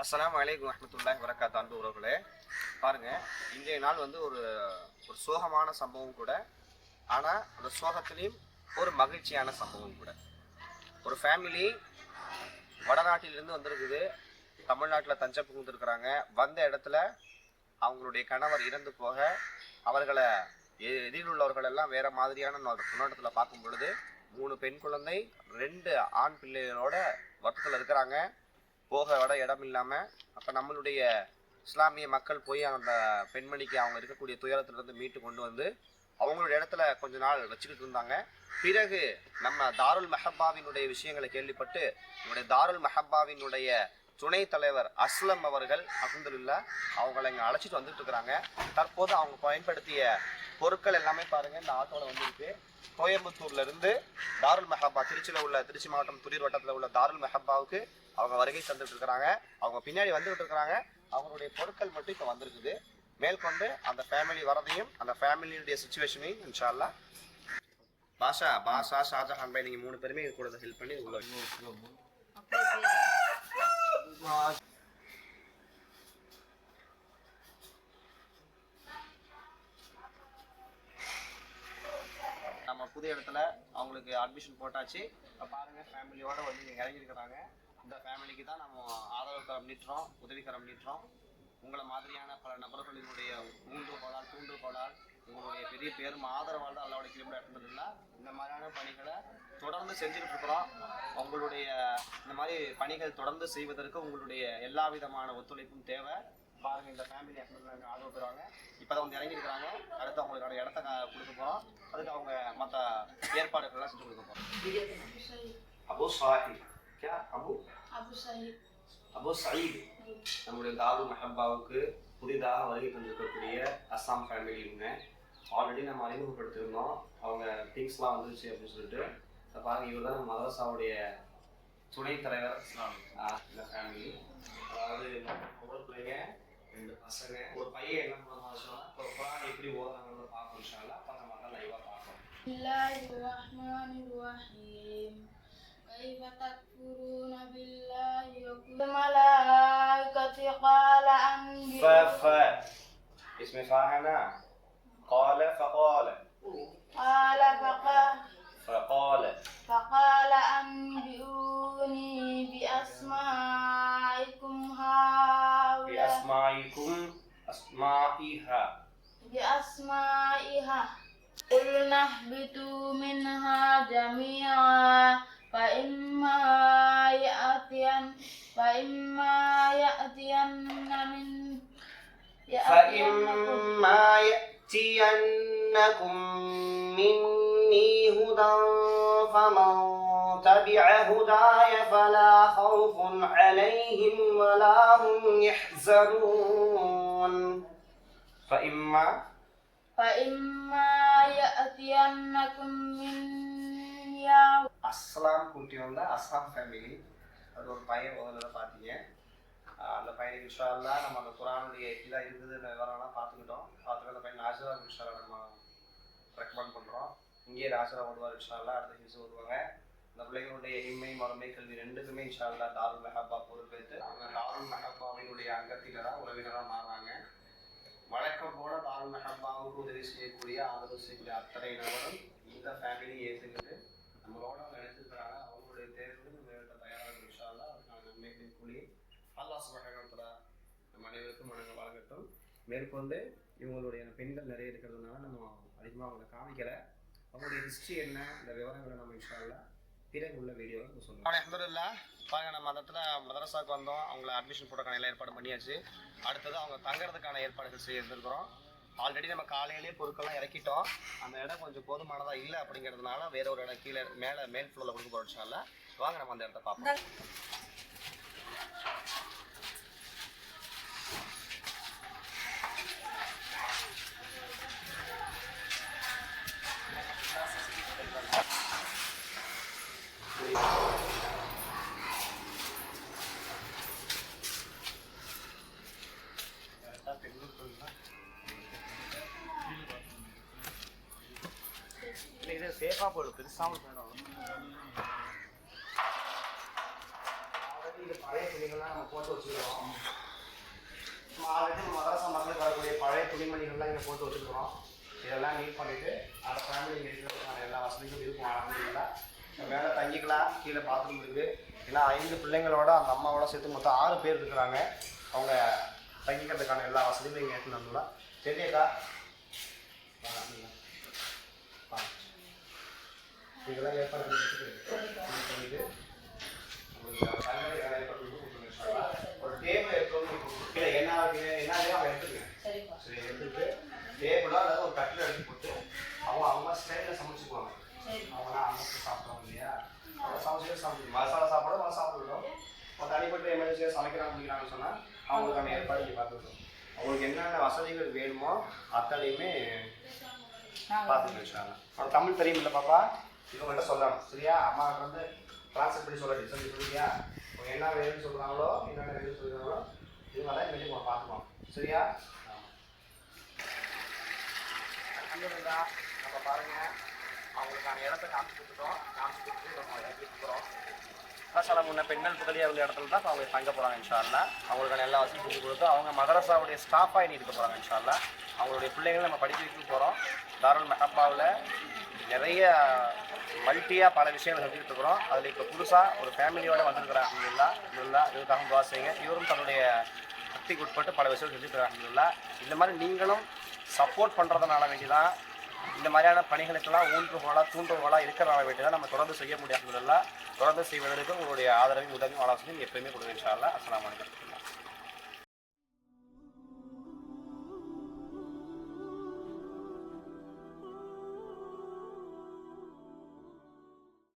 அஸ்லாம் அலைக்கும் வரஹ்மத்துல்லாஹி வரகாத்து அன்பு உறவுகளே. பாருங்க இன்றைய நாள் வந்து ஒரு ஒரு சோகமான சம்பவம் கூட ஆனால் அந்த சோகத்திலையும் ஒரு மகிழ்ச்சியான சம்பவம் கூட. ஒரு ஃபேமிலி வடநாட்டிலிருந்து வந்திருக்குது. தமிழ்நாட்டில் தஞ்சை புகுந்துருக்குறாங்க வந்த இடத்துல அவங்களுடைய கணவர் இறந்து போக அவர்களை எதிரில் உள்ளவர்கள் எல்லாம் வேற மாதிரியான முன்னோட்டத்தில் பார்க்கும் பொழுது மூணு பெண் குழந்தை ரெண்டு ஆண் பிள்ளைகளோட வருத்தத்தில் இருக்கிறாங்க. போக வட இடம் இல்லாமல் அப்போ நம்மளுடைய இஸ்லாமிய மக்கள் போய் அந்த பெண்மணிக்கு அவங்க இருக்கக்கூடிய துயரத்திலிருந்து மீட்டு கொண்டு வந்து அவங்களுடைய இடத்துல கொஞ்ச நாள் வச்சுக்கிட்டு இருந்தாங்க. பிறகு நம்ம தாருல் மெஹப்பாவினுடைய விஷயங்களை கேள்விப்பட்டு நம்முடைய தாருல் மெஹப்பாவினுடைய துணை தலைவர் அஸ்லம் அவர்கள் அல்ஹம்துலில்லாஹ் அவங்களை இங்கே அழைச்சிட்டு வந்துட்டு இருக்கிறாங்க தற்போது அவங்க பயன்படுத்திய பொருட்கள் எல்லாமே பாருங்க இந்த ஆட்டோவில் வந்திருக்கு. கோயம்புத்தூர்ல இருந்து தாருல் மெஹப்பா திருச்சியில் உள்ள திருச்சி மாவட்டம் துரீர் வட்டத்தில் உள்ள தாருல் மெஹப்பாவுக்கு அவங்க வருகை தந்துட்டு இருக்கிறாங்க அவங்க பின்னாடி வந்துகிட்டு இருக்கிறாங்க அவங்களுடைய பொருட்கள் மட்டும் இப்போ வந்திருக்குது. மேற்கொண்டு அந்த ஃபேமிலி வரதையும் அந்த ஃபேமிலியுடைய சுச்சுவேஷனையும் இன்ஷால்லா பாஷா பாஷா ஷாஜஹான் பாய் நீங்கள் மூணு பேருமே கூட ஹெல்ப் பண்ணி உள்ள நம்ம புது இடத்துல அவங்களுக்கு அட்மிஷன் போட்டாச்சு. பாருங்க ஃபேமிலியோட வந்து இறங்கியிருக்கிறாங்க. இந்த ஃபேமிலிக்கு தான் நம்ம ஆதரவுக்கரம் நீட்டுறோம் உதவிக்கரம் நீட்டுறோம். உங்களை மாதிரியான பல நபர்களினுடைய ஊன்றுகோளால் தூண்டுகோளால் உங்களுடைய பெரிய பேரும் ஆதரவால் தான் அல்லாவுடைய கிரிமிடா இந்த மாதிரியான பணிகளை தொடர்ந்து செஞ்சுட்டு இருக்கிறோம். உங்களுடைய இந்த மாதிரி பணிகள் தொடர்ந்து செய்வதற்கு உங்களுடைய எல்லா விதமான ஒத்துழைப்பும் தேவை. பாருங்க இந்த ஃபேமிலி ஹஸ்பண்ட் ஆதரவு பெறுவாங்க இப்போ தான் வந்து இறங்கியிருக்கிறாங்க அடுத்து அவங்களுக்கான இடத்த கொடுக்க போகிறோம் அதுக்கு அவங்க மற்ற ஏற்பாடுகள்லாம் செஞ்சு கொடுக்க போகிறோம் அபோ சாஹி கே அபு அபு சயீத் அபு சயீத் நம்முடைய தாரு மெஹப்பாவுக்கு புதிதாக வருகை தந்திருக்கக்கூடிய அஸ்ஸாம் ஃபேமிலி ஆல்ரெடி நம்ம அறிமுகப்படுத்திருந்தோம். அவங்க திங்ஸ்லாம் வந்துருச்சு அப்படின்னு சொல்லிட்டு. இப்போ பாருங்க இவர் தான் மதரசாவுடைய துணைத் தலைவர். இந்த ஃபேமிலி அதாவது ஒவ்வொரு பிள்ளைங்க ரெண்டு பசங்க ஒரு பையன் என்ன பண்ண மாதிரினா ஒரு குரான் எப்படி ஓதுறாங்கன்னு பார்க்கணும் அப்போ நம்ம தான் லைவாக பார்க்கணும். كيف تكفرون بالله والملائكة قال ف ف اسم فاهنا قال فقال. قال فقال فقال. فقال أنبئوني بأسمائكم هؤلاء. بأسمائكم أسمائها. بأسمائها. قلنا اهبطوا منها جميعا. فإما يأتين فإما يأتين من فإما يأتينكم مني هدى فمن تبع هداي فلا خوف عليهم ولا هم يحزنون. فإما فإما يأتينكم مني அஸ்லாம் கூட்டி வந்த அஸ்ஸாம் ஃபேமிலி அது ஒரு பையன் முதல்ல பார்த்தீங்க. அந்த பையனுக்கு இன்ஷா நம்ம அந்த குரானுடைய இதாக இருக்குது விவரம்லாம் பார்த்துக்கிட்டோம். பார்த்துட்டு அந்த பையன் ஆசிரா இன்ஷா நம்ம ரெக்கமெண்ட் பண்ணுறோம் இங்கேயே ஆசிரா ஓடுவார் இன்ஷா அடுத்த ஹிசு ஓடுவாங்க. அந்த பிள்ளைகளுடைய இம்மை மறுமை கல்வி ரெண்டுக்குமே இன்ஷா அல்லாஹ் தாருல் மெஹப்பா பொறுப்பேற்று அவங்க தாருல் மெஹப்பாவினுடைய அங்கத்தினராக உறவினராக மாறுறாங்க. வழக்கம் போல தாருல் மெஹாபாவுக்கு உதவி செய்யக்கூடிய ஆதரவு செய்யக்கூடிய அத்தனை நபரும் இந்த ஃபேமிலி ஏற்றுக்கிட்டு நம்மளோட அவங்க எடுத்துக்கிறாங்க அவங்களுடைய தேர்வு நம்ம தயாராக விஷயம் அதுக்கான நன்மைகளை கூலி அல்லாஸ் வழங்கப்பட நம்ம அனைவருக்கும் மனங்கள் வழங்கட்டும் மேற்கொண்டு இவங்களுடைய பெண்கள் நிறைய இருக்கிறதுனால நம்ம அதிகமாக அவங்களை காமிக்கல. அவங்களுடைய ஹிஸ்ட்ரி என்ன இந்த விவரங்களை நம்ம விஷயம் பிறகு உள்ள வீடியோவை நம்ம அலமதுல்லா பாருங்க நம்ம அந்த இடத்துல மதரசாவுக்கு வந்தோம். அவங்கள அட்மிஷன் போடுறதுக்கான எல்லாம் ஏற்பாடு பண்ணியாச்சு. அடுத்தது அவங்க தங்குறதுக்கான ஏற்பாடுகள் செய்ய இருந்திருக்கிறோம் ஆல்ரெடி நம்ம காலையிலேயே பொருட்கள்லாம் இறக்கிட்டோம். அந்த இடம் கொஞ்சம் போதுமானதாக இல்லை அப்படிங்கிறதுனால வேற ஒரு இடம் கீழே மேலே மேல் ஃப்ளோரில் கொடுக்க போகிறோம்ல வாங்க நம்ம அந்த இடத்த பார்ப்போம். பெருசாக இது சேஃபாக போயிடும் பெருசாகவும் போயிடும் இந்த பழைய துணிகள்லாம் நம்ம போட்டு வச்சுக்கிறோம் நம்ம ஆல்ரெடி நம்ம மதரசா மக்களுக்கு வரக்கூடிய பழைய துணிமணிகள்லாம் இங்கே போட்டு வச்சுக்கிறோம் இதெல்லாம் நீட் பண்ணிவிட்டு அந்த ஃபேமிலி இருக்கிறதுக்கான எல்லா வசதிகளும் இருக்கும் ஆரம்பிக்கலாம் மேலே தங்கிக்கலாம் கீழே பாத்ரூம் இருக்குது ஏன்னா ஐந்து பிள்ளைங்களோட அந்த அம்மாவோட சேர்த்து மொத்தம் ஆறு பேர் இருக்கிறாங்க அவங்க தங்கிக்கிறதுக்கான எல்லா வசதியும் இங்கே எடுத்துன்னு வந்துடலாம் சரியாக்கா இதெல்லாம் ஏற்பாடு பண்ணிட்டு. ஒரு டேபிள் எடுத்து என்ன இருக்கு என்ன அவங்க எடுத்துக்கங்க. சரிப்பா. சரி எடுத்துட்டு டேபிளா அதாவது ஒரு கட்டில் எடுத்து போட்டு அவங்க அவங்க ஸ்டைலில் சமைச்சுக்குவாங்க. அவங்களாம் அமைச்சு சாப்பிடுவாங்க இல்லையா? அவங்க சமைச்சு சாப்பிடுங்க மசாலா சாப்பாடு அவங்க சாப்பிடணும் ஒரு தனிப்பட்ட எமர்ஜென்சியாக சமைக்கிறாங்க அப்படிங்கிறாங்கன்னு சொன்னால் அவங்களுக்கான ஏற்பாடு இங்கே பார்த்துக்கணும் அவங்களுக்கு என்னென்ன வசதிகள் வேணுமோ அத்தனையுமே பார்த்துக்க வச்சாங்க அவன் தமிழ் தெரியுமில்ல பாப்பா. இவங்கள்ட்ட சொல்லணும். சரியா? அம்மா வந்து ட்ரான்ஸ்லேட் பண்ணி சொல்லி சொல்லி சொல்லியா அவங்க என்ன வேணும்னு சொல்கிறாங்களோ என்னென்ன வேணும்னு சொல்கிறாங்களோ இவங்க தான் இனிமேட்டு பார்க்கணும் சரியா? அல்ஹம்துலில்லாஹ் நம்ம பாருங்க அவங்களுக்கான இடத்த காமிச்சு கொடுத்துட்டோம். காமிச்சு கொடுத்து நம்ம இறக்கி கொடுக்குறோம் மசாலா முன்ன பெண்கள் புதலியார் உள்ள இடத்துல தான் அவங்க தங்க போகிறாங்க இன்ஷால்லா அவங்களுக்கான எல்லா வசதியும் செஞ்சு கொடுத்து அவங்க மதரசாவுடைய ஸ்டாஃபாக இனி இருக்க போகிறாங்க இன்ஷால்லா அவங்களுடைய பிள்ளைங்களை நம்ம படிக்க வைக்க போகிறோம் தாருல் மெஹப்பாவில் நிறைய மல்டியாக பல விஷயங்கள் செஞ்சுட்டு இருக்கிறோம். அதில் இப்போ புதுசாக ஒரு ஃபேமிலியோடு வந்திருக்கிறாங்க அப்படிங்களா இல்லா இதுக்காக துவா செய்யுங்க. இவரும் தன்னுடைய சக்திக்கு உட்பட்டு பல விஷயம் செஞ்சுட்டு இருக்காங்க இந்த மாதிரி நீங்களும் சப்போர்ட் பண்ணுறதுனால வேண்டிதான் இந்த மாதிரியான பணிகளுக்கெல்லாம் ஊன்றுகோலாக தூண்டுகோலாக இருக்கிற வேண்டி தான் நம்ம தொடர்ந்து செய்ய முடியாததெல்லாம் தொடர்ந்து செய்வதற்கு உங்களுடைய ஆதரவையும் உதவியும் ஆலோசனையும் எப்பயுமே கொடுங்க இன்ஷா அல்லாஹ் அஸ்ஸலாமு